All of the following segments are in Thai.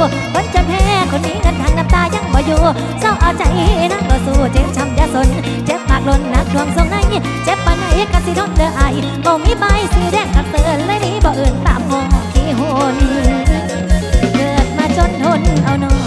คนจนแพ้คนนี้เงินทางน้ำตายังบ่อยู่เศร้าเอาใจนั่งบ่สู้เจ็บช้ำยาสน เจ็บปากล้นนักดวงทรงในเจ็บปานไหนกันสิโดนเด้อไอ้บ่มีใบสีแดงกันเตือนเลยนี่บ่อื่นตามหงขี้หนเกิดมาจนทนเอานอน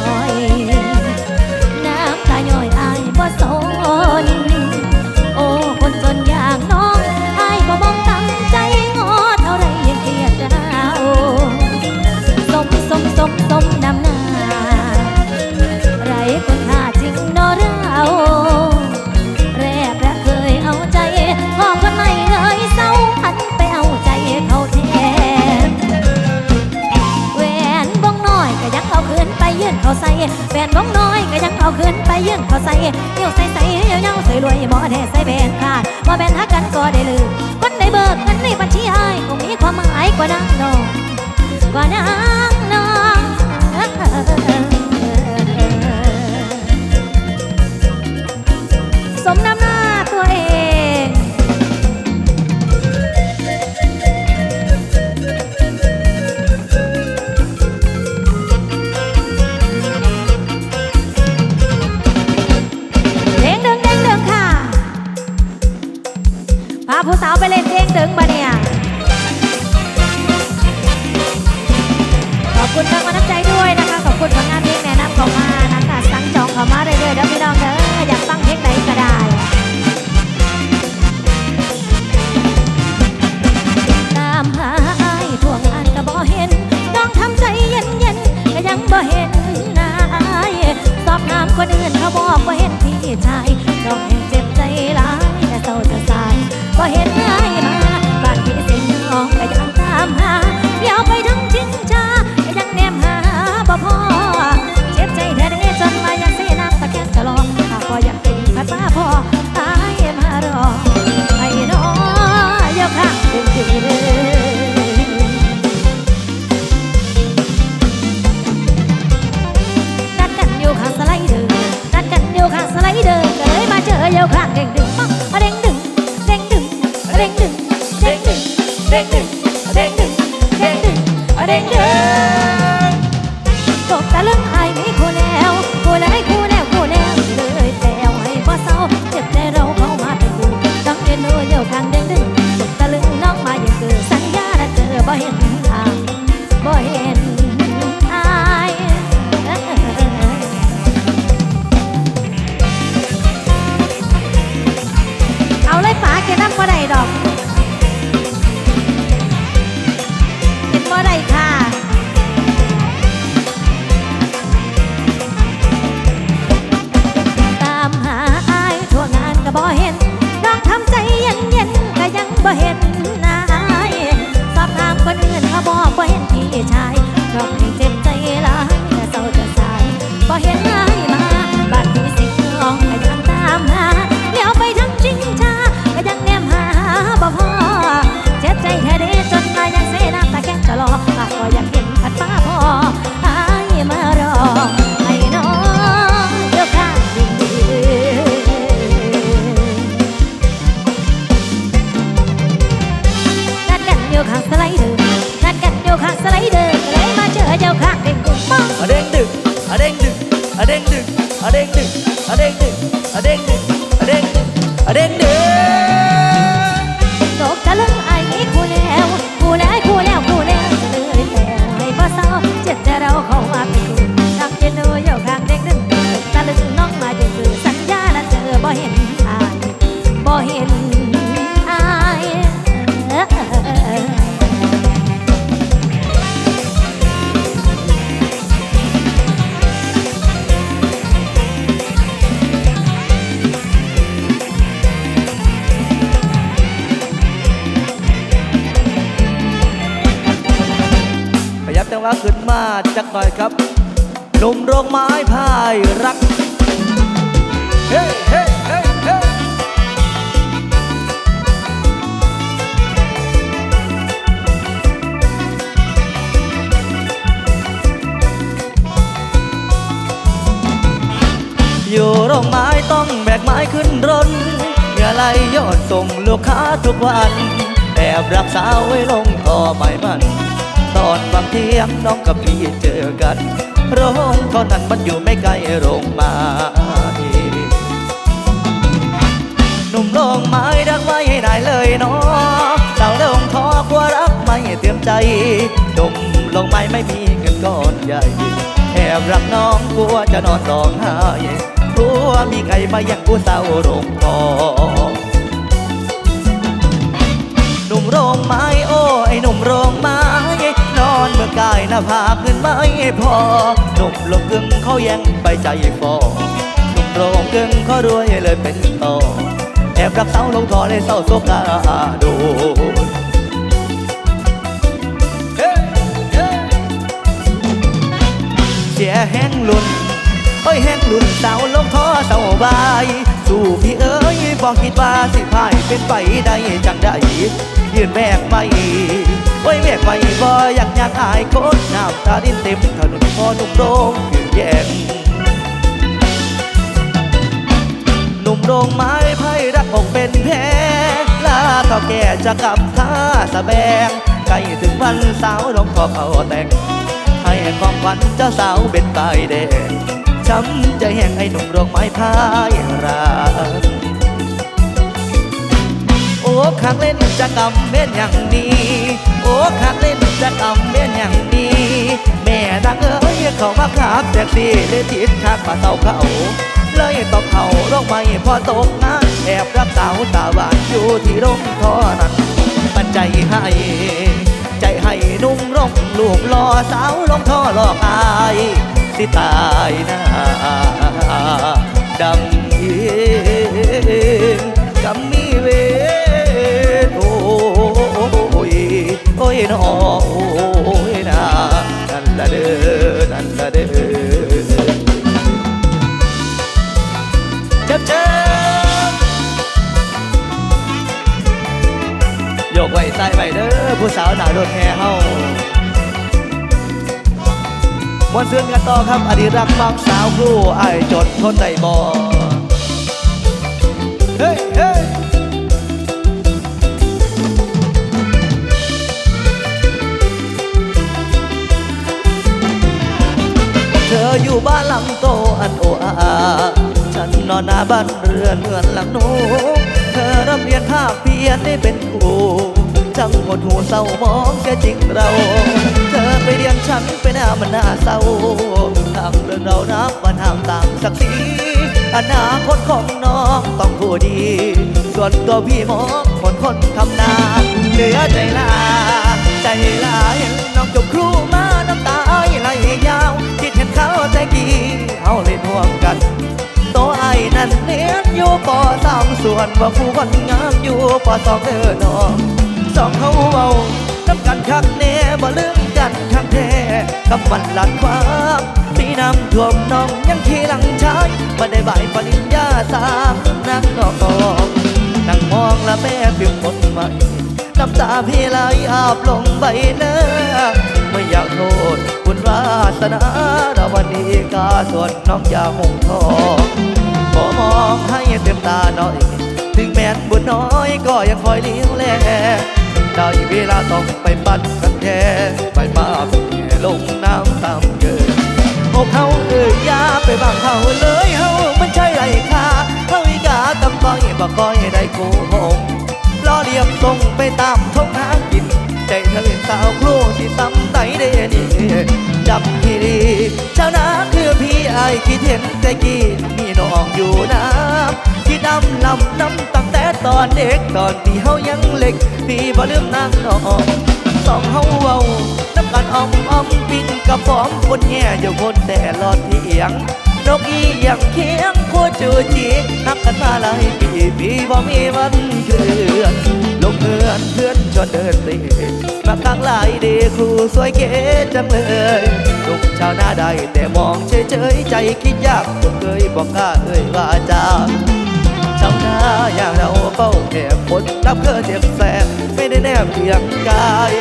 อกไม้ต้องแบกไม้ขึ้นรนเมื่อไรยอดส่งลูกค้าทุกวัน แอบรักสาวไว้ลงต่อไม่มัน ตอนบางเที่ยงน้องกับพี่เจอกันโรงก็นั้นมันอยู่ไม่ไกลโรงมาหนุ่มลงไม้รักไว้ให้ได้เลยเนาะสาวลงทอคว่ารักไม่เตรียมใจดมลงไม้ไม่มีเงินก้อนใหญ่แอบรักน้องกลัวจะนอนร้องไห้ กลัวมีใครมาย่งผู้สาวโรงทองหนุ่มโรงไม้โอ้ไอ้หนุ่มโรงไม้ นอนเมื่อกายหน้าผากเงินไม่พอหนุ่มลงกึ่งเขาแย่งไปใจฟอหนุ่มโรงกึ่งเขารวยเลยเป็นต่อแอบรักสาวลงทอเลยเศร้าโศกาดูเฮ้เฮ้เสียแห้งลุ่น โอ้ยแห้งลุ่นสาวลงท้อเศร้าบาย สู่พี่เอ้ยบอกคิดว่าสิพายเป็นไปได้จังได้ยืนแบกไม่โอ้ยแบกไม่บ่อยากอยากอายคนน้ำตาดินเต็มถนนพอหนุ่มโรงยืนแย่งหนุ่มโรงไม้ไพ่รักอกเป็นแพ้ลาเท่าแก่จะกลับท่าสะแบงใกล้ถึงวันสาวลงขอเขาแต่งให้ของขวัญเจ้าสาวเป็นใบายแดง ช้ำใจแห้งไอ้หนุ่มโรงไม้พายรักโอ้ขักเล่นจะกำเม่นอย่างนี้ โอ้ขักเล่นจะกำเม่นอย่างนี้ แม่นางเอ้ยเขามาขับแท็กซี่เลยทิศทางมาเศร้าเขาเลยต้องเขาโรงไม่พอตกงานแอบรักสาวตาหวานอยู่ที่โรงทอนั้นปันใจให้ ใจให้นุ่มร่องลูกรอสาวลงท่อหลอกอาย สิตายหน้าดำเองกำมีเวทโอ้ยโอ้ยน้อโอ้ยนานั่นละเด้อนั่นละเด้อเจ็บเจ็บโยกไว้ใส่ไว้เด้อผู้สาวหนาโดนแห่เฮา มวนเสื่อกันต่อครับ อดีรักมักสาวครูไอ้ายจดทนได้บ่เฮ้เฮ้เธออยู่บ้านหลังโตอันโออาฉันนอนหน้าบ้านเรือนเหมือนหลังหนูเธอรับเรียนภาคเพียนได้เป็นครู จังหดหูเศร้ามองแค่จริงเรา เธอไปเรียนฉันไปหน้ามันหน้าเศร้าทางเรื่องเรานับมันห่ามต่างศักดิ์ศรีอนาคตของน้องต้องผู้ดี ส่วนตัวพี่มองคนคนทำนา ว่าผู้คนงามอยู่ปอสองเด้อน้องสองเขาเว้าน้ำกันคักแน่บ่ลืมกันคักแท้กับมันหลัดความปีน้ำท่วมน้องยังขี่หลังชายมาได้ใบปริญญาสามนั่งนองนั่งมองและแม่พิมคนใหม่น้ำตาพี่ไหลอาบลงใบหน้าไม่อยากโทษคุณวาสนาวันนี้กาส่วนน้องอย่าหงทองขอมองให้เต็มตาหน่อย ถึงแม้นบุญน้อยก็ยังคอยเลี้ยงแลได้เวลาต้องไปปั่นกันแท้ไปมาเป็นแลงน้ำตามเกินอกเขาเอ่ยยาไปบางเขาเลยเฮามันใช่ไรค่ะเขาอีกาตำก้อยบอกก้อยได้โกหกล้อเลียมส่งไปตามทงหาง ใจเธอเป็นสาวครูที่ซ้ำไหนเดนี่จำที่ดีชาวนาคือพี่ไอคิดเห็นแต่กี้มีน้องอยู่น้ำที่ดำลำน้ำตั้งแต่ตอนเด็กตอนที่เฮายังเล็กพี่บ่ลืมนางน้องสองเฮาเว้าน้ำกันอ้อมอ้อมปิ้งกระป๋อมคนแง่อยู่คนแต่รอดเถียง นกอีอย่างเคียงคู่จูจีนับกันมาหลายปีปีบ่มีวันเคือนลงเพื่อนเพื่อนชวนเดินเตะมาข้างหลายเดครูสวยเก๋จังเลยลูกชาวนาได้แต่มองเฉยๆใจคิดยากบ่เคยบอกกล้าเอ่ยว่าจาชาวนาอย่างเราเฝ้าแอบฝนรับเคอเจ็บแสบไม่ได้แนบเพียงกาย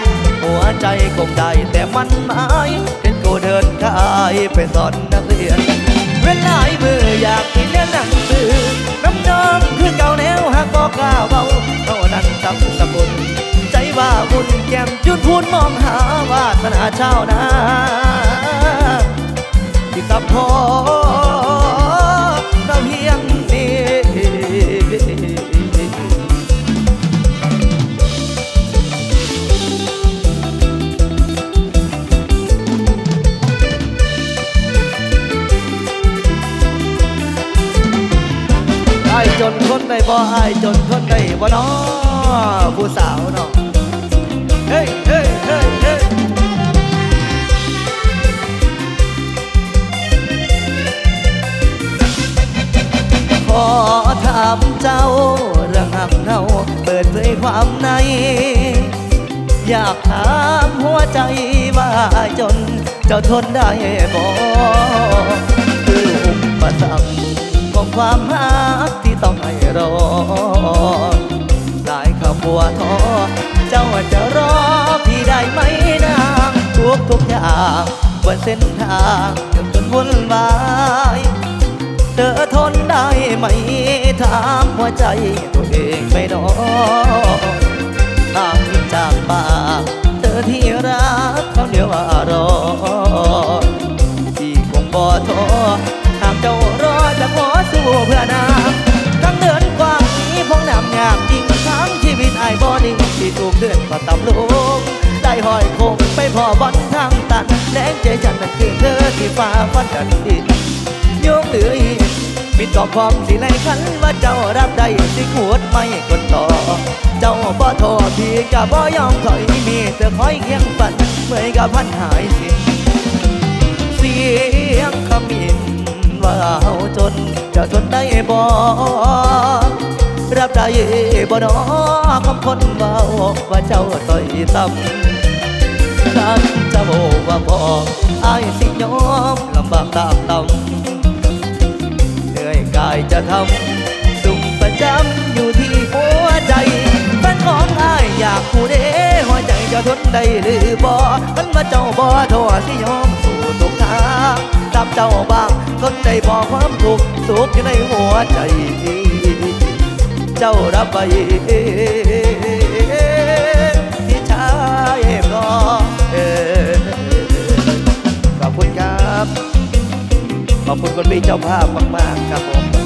หัวใจคงได้แต่มันหมายเห็นกูเดินกายไปสอนนักเรียน เวลาไอ้มืออยากกินเนหนังสือน้ำนองคือเก่าแล้วหากบอกกล้าเบาเท่านั้นตำสมุนใจว่าบุญแก้มจุดพูนมองหาวาสนาชานาพอเรา จนคนใดบ่ไอ้จนคนใดบ่น้อผู้สาวเนาะเฮ้ยเฮ้ยเฮ้ยเฮ้ยขอถามเจ้าเรื่องหักเฮาเปิดเผยความใน อยากถามหัวใจว่าจนเจ้าทนได้บ่คืออุปสรรค ของความรักที่ต้องให้รอได้คำว่าท้อเจ้าจะรอพี่ได้ไหมนางทุกทุกอย่างบนเส้นทางยังจนวุ่นวายเธอทนได้ไหมถามหัวใจตัวเองไม่นอทางจากปากเธอที่รักเขาเดียวว่ารอที่คงบ่ท้อ จะขอสู้เพื่อนาทั้งเดินกว้างนี้พงนำงามจริงทั้งชีวิตไอ้บ่นิ่งที่ถูกเดินก็ต่ำลงได้หอยคงไปพอบอนทางตันแรงใจฉันนั่นคือเธอที่ฟ้าฟันกันดินโยงเหลืออีกปิดกอบความสิไลขันว่าเจ้ารับได้สิขวดไม่กดต่อ เจ้าบ่ทษพี่กับบ่ยอมถอยมีแต่คอยเคียงฝันเมื่อยกับพันหายสิเสียงคำมิ ว่าเฮาจน จะทนได้บ่รับได้บ่นอคำคนเบาว่าเจ้าต่อยต่ำท่านจะบอกว่าบอกอายสิยอมลำบากตามตำเหนื่อยกายจะทำสุ่มประจำอยู่ที่หัวใจแฟนของอายอยากผู้เด้ หัวใจจะทนได้หรือบ่มันมาเจ้าบ่ทษสิยอมสู่ทุกทางตามเจ้าบ้างทนได้บ่ความทุกข์สุขอยู่ในหัวใจ เจ้ารับไปที่ชายก็ขอบคุณครับ ขอบคุณคนมีเจ้าภาพมาก ๆ ครับผม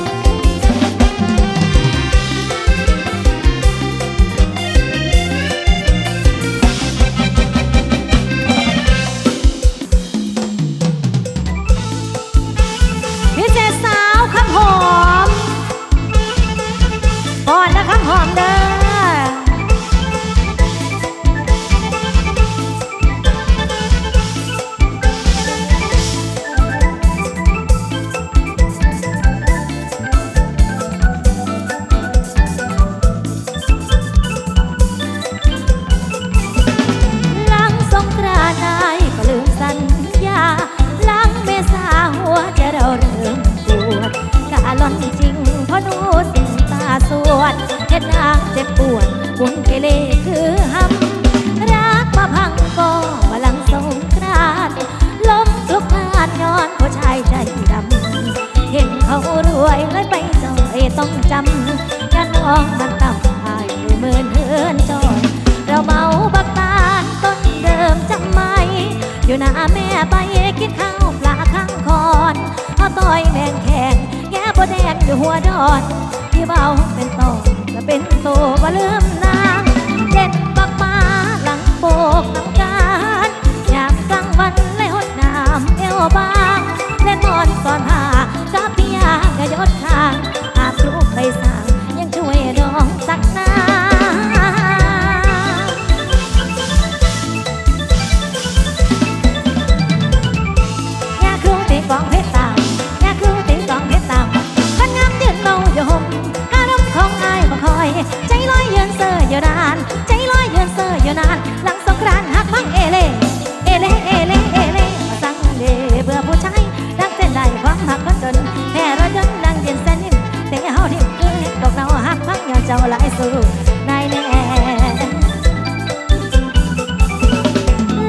ไห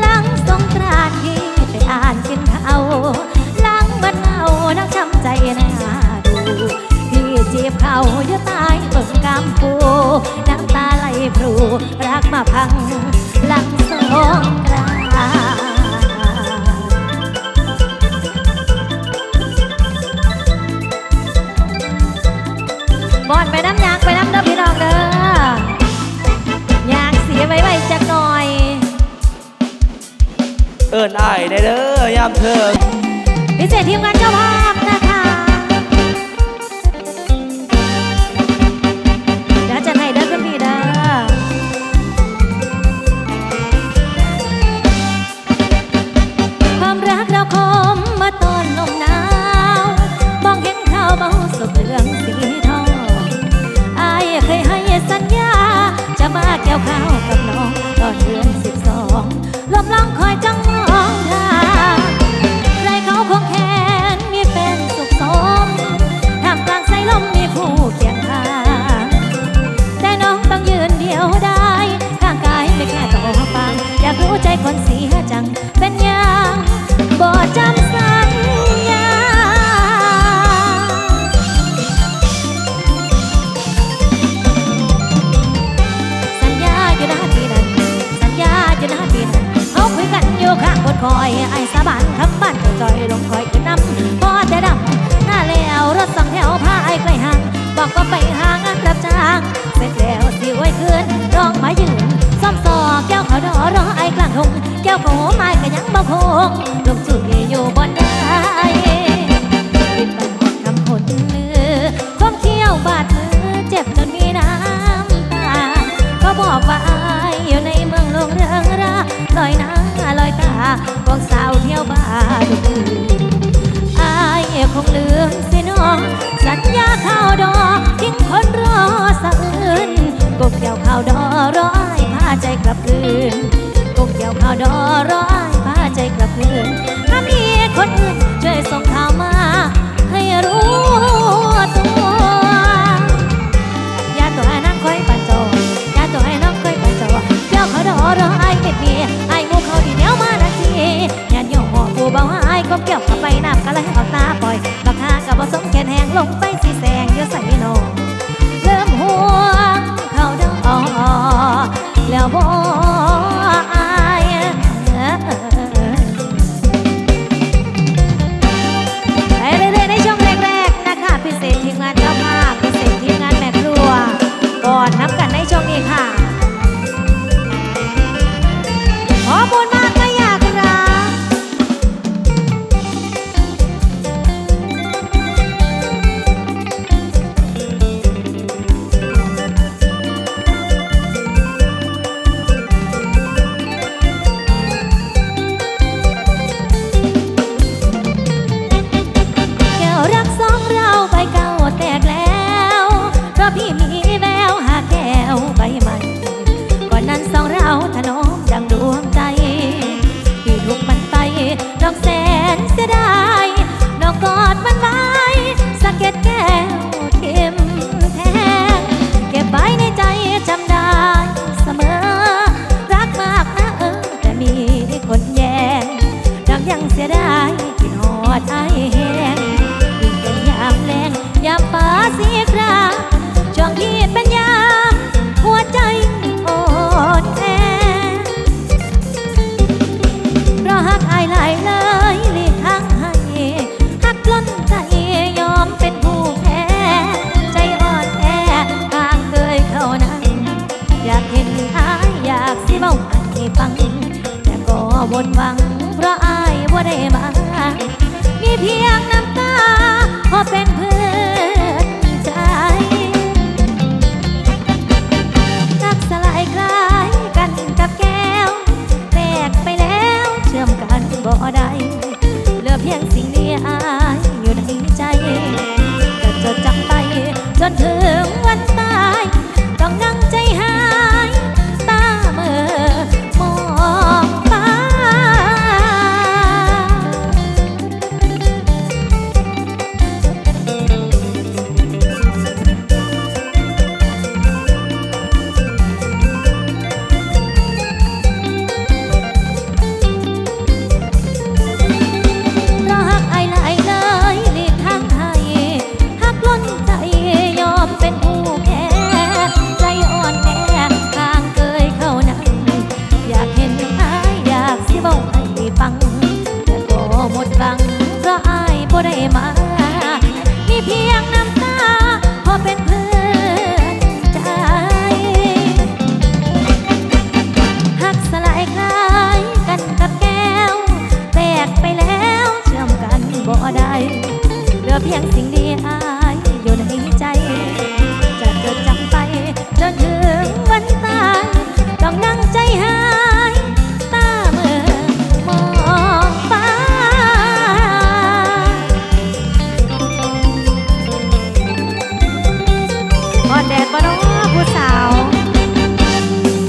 ลังสงกรานี้ไปอ่านกินเขาหลังบ้านเงานักช้ำใจน่าดูพี่จีบเขาอะต้ต้นกาปูน้ำตาไหลพรูรักมาพังหลังสงกรานบอนไปน้ำยา ไว้ไว้จักหน่อย เอิ้อ้ายได้เด้อยามเธอ พิเศษทีมงานเจ้าภาพ อบว่าอายอยู่ในเมืองลงเรืองราลอยหน้าลอยตาพวกสาวเที่ยวบ้านอายคงลืมสิน้องสัญญาข้าวดอกทิ้งคนรอสะอื่นกบเกี่ยวข้าวดอรออายพาใจกลับคืนกบเกี่ยวข้าวดอรออายพาใจกลับคืนถ้ามีคนอื่นช่วยส่งคำ ไฟน้ำกะลังเอาตาปล่อยราคากับผสมแขนแหงลงไปสีแสงเยอะใส่นองเริ่มห่วงเขาดังอ๋อแล้วบ่ บ่ได้มา